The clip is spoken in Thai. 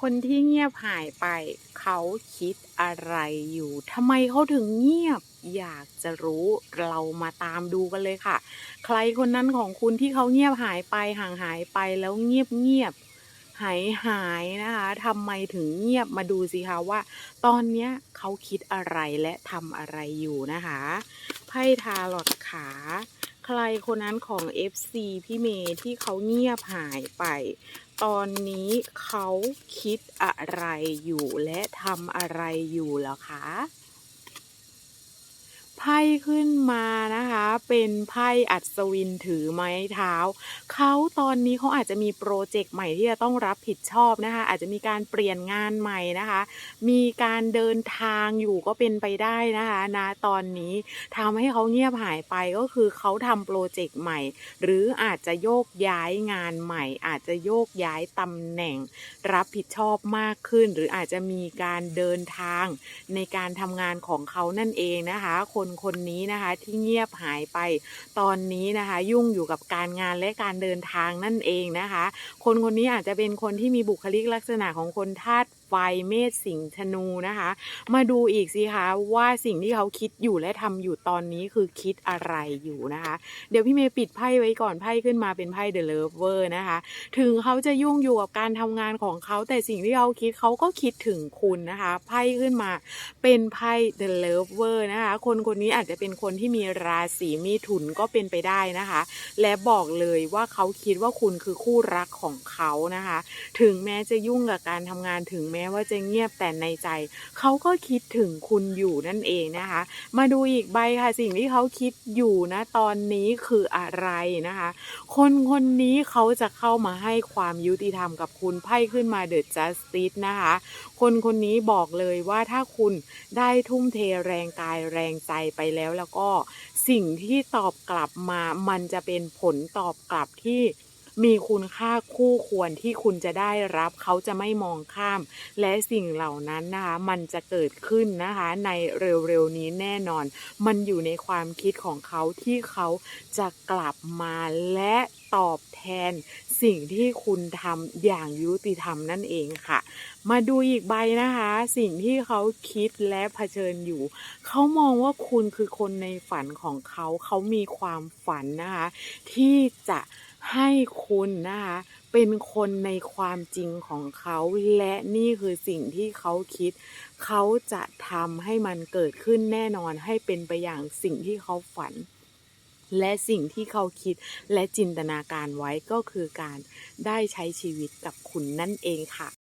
คนที่เงียบหายไป เขาคิดอะไรอยู่ทำไมเขาถึงเงียบ อยากจะรู้เรามาตามดูกันเลยค่ะ ใครคนนั้นของคุณที่เขาเงียบหายไปห่างหายไปแล้วเงียบๆหายหายนะคะทำไมถึงเงียบมาดูสิคะว่า ตอนเนี้ยเขาคิดอะไรและทำอะไรอยู่นะคะ ไพ่ทาโรต์ขา ใครคนนั้นของ FC พี่เมย์ที่เขาเงียบหายไป ตอนนี้เขาคิดอะไรอยู่และทำอะไรอยู่เหรอคะ ไพ่ขึ้นมานะคะ เป็นไพ่อัศวินถือไม้เท้า เขาตอนนี้เขาอาจจะมีพรเจกต์ใหม่ที่จะต้องรับผิดชอบนะคะ อาจจะมีการเปลี่ยนงานใหม่นะคะ มีการเดินทางอยู่ก็เป็นไปได้นะคะณตอนนี้ทำให้เขาเงียบหายไปก็คือเขาทำพรเจกต์ใหม่ หรืออาจจะโยกย้ายงานใหม่ อาจจะโยกย้ายตำแหน่ง รับผิดชอบมากขึ้น หรืออาจจะมีการเดินทางในการทำงานของเขานั่นเองนะคะ คนคนนี้นะคะที่เงียบหายไปตอนนี้นะคะ ยุ่งอยู่กับการงานและการเดินทางนั่นเองนะคะ คนคนนี้อาจจะเป็นคนที่มีบุคลิกลักษณะของคนธาตุไฟ ไฟเมษสิงธนูนะคะ มาดูอีกสิคะว่าสิ่งที่เขาคิดอยู่และทำอยู่ตอนนี้คือคิดอะไรอยู่นะคะ เดี๋ยวพี่เมย์ปิดไพ่ไว้ก่อนไพ่ขึ้นมาเป็นไพ่เดอะเลิฟเวอร์นะคะ ถึงเขาจะยุ่งอยู่กับการทำงานของเขาแต่สิ่งที่เขาคิดเขาก็คิดถึงคุณนะคะไพ่ขึ้นมาเป็นไพ่ The Lover นะคะคนคนนี้อาจจะเป็นคนที่มีราศีมีถุนก็เป็นไปได้นะคะ และบอกเลยว่าเขาคิดว่าคุณคือคู่รักของเขานะคะ ถึงแม้จะยุ่งกับการทำงานถึงแมม้ว่าจะเงียบแต่ในใจ เขาก็คิดถึงคุณอยู่นั่นเองนะคะ มาดูอีกใบค่ะ สิ่งที่เขาคิดอยู่นะตอนนี้คืออะไรนะคะ คนคนนี้เขาจะเข้ามาให้ความยุติธรรมกับคุณไพ่ขึ้นมาเดอะจัสติสนะคะ คนคนนี้บอกเลยว่าถ้าคุณได้ทุ่มเทแรงกายแรงใจไปแล้วแล้วก็สิ่งที่ตอบกลับมามันจะเป็นผลตอบกลับที่ มีคุณค่าคู่ควรที่คุณจะได้รับเขาจะไม่มองข้าม และสิ่งเหล่านั้นนะคะมันจะเกิดขึ้นนะคะในเร็วๆนี้แน่นอน มันอยู่ในความคิดของเขาที่เขาจะกลับมาและ ตอบแทนสิ่งที่คุณทำอย่างยุติธรรมนั่นเองค่ะ มาดูอีกใบนะคะ สิ่งที่เขาคิดและเผชิญอยู่ เขามองว่าคุณคือคนในฝันของเขา เขามีความฝันนะคะ ที่จะให้คุณนะคะเป็นคนในความจริงของเขา และนี่คือสิ่งที่เขาคิด เขาจะทำให้มันเกิดขึ้นแน่นอนให้เป็นไปอย่างสิ่งที่เขาฝัน และสิ่งที่เขาคิดและจินตนาการไว้ก็คือการได้ใช้ชีวิตกับคุณนั่นเองค่ะ